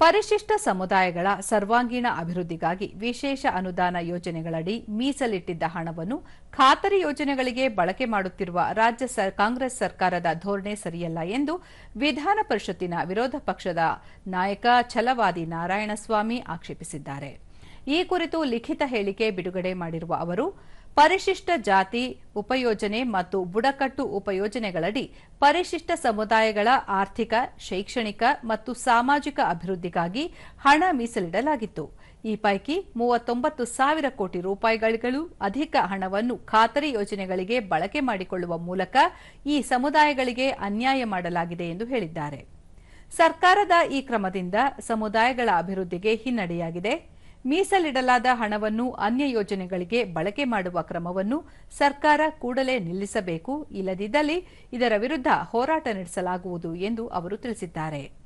ಪರಿಶಿಷ್ಟ ಸಮುದಾಯಗಳ ಸರ್ವಾಂಗೀಣ ಅಭಿವೃದ್ಧಿಗಾಗಿ ವಿಶೇಷ ಅನುದಾನ ಯೋಜನೆಗಳಡಿ ಮೀಸಲಿಟ್ಟಿದ್ದ ಹಣವನ್ನು ಖಾತರಿ ಯೋಜನೆಗಳಿಗೆ ಬಳಕೆ ಮಾಡುತ್ತಿರುವ ರಾಜ್ಯ ಕಾಂಗ್ರೆಸ್ ಸರ್ಕಾರದ ಧೋರಣೆ ಸರಿಯಲ್ಲ ಎಂದು ವಿಧಾನ ಪರಿಷತ್ತಿನ ವಿರೋಧ ಪಕ್ಷದ ನಾಯಕ ಛಲವಾದಿ ನಾರಾಯಣಸ್ವಾಮಿ ಆಕ್ಷೇಪಿಸಿದ್ದಾರೆ. ಈ ಕುರಿತು ಲಿಖಿತ ಹೇಳಿಕೆ ಬಿಡುಗಡೆ ಮಾಡಿರುವ ಅವರು, ಪರಿಶಿಷ್ಟ ಜಾತಿ ಉಪಯೋಜನೆ ಮತ್ತು ಬುಡಕಟ್ಟು ಉಪಯೋಜನೆಗಳಡಿ ಪರಿಶಿಷ್ಟ ಸಮುದಾಯಗಳ ಆರ್ಥಿಕ, ಶೈಕ್ಷಣಿಕ ಮತ್ತು ಸಾಮಾಜಿಕ ಅಭಿವೃದ್ಧಿಗಾಗಿ ಹಣ ಮೀಸಲಿಡಲಾಗಿತ್ತು. ಈ ಪೈಕಿ ಮೂವತ್ತೊಂಬತ್ತು ಸಾವಿರ ಕೋಟಿ ರೂಪಾಯಿಗಳು ಅಧಿಕ ಹಣವನ್ನು ಖಾತರಿ ಯೋಜನೆಗಳಿಗೆ ಬಳಕೆ ಮಾಡಿಕೊಳ್ಳುವ ಮೂಲಕ ಈ ಸಮುದಾಯಗಳಿಗೆ ಅನ್ಯಾಯ ಮಾಡಲಾಗಿದೆ ಎಂದು ಹೇಳಿದ್ದಾರೆ. ಸರ್ಕಾರದ ಈ ಕ್ರಮದಿಂದ ಸಮುದಾಯಗಳ ಅಭಿವೃದ್ಧಿಗೆ ಹಿನ್ನಡೆಯಾಗಿದೆ. ಮೀಸಲಿಡಲಾದ ಹಣವನ್ನು ಅನ್ಯ ಯೋಜನೆಗಳಿಗೆ ಬಳಕೆ ಮಾಡುವ ಕ್ರಮವನ್ನು ಸರ್ಕಾರ ಕೂಡಲೇ ನಿಲ್ಲಿಸಬೇಕು. ಇಲ್ಲದಿದ್ದಲ್ಲಿ ಇದರ ವಿರುದ್ಧ ಹೋರಾಟ ನಡೆಸಲಾಗುವುದು ಎಂದು ಅವರು ತಿಳಿಸಿದ್ದಾರೆ.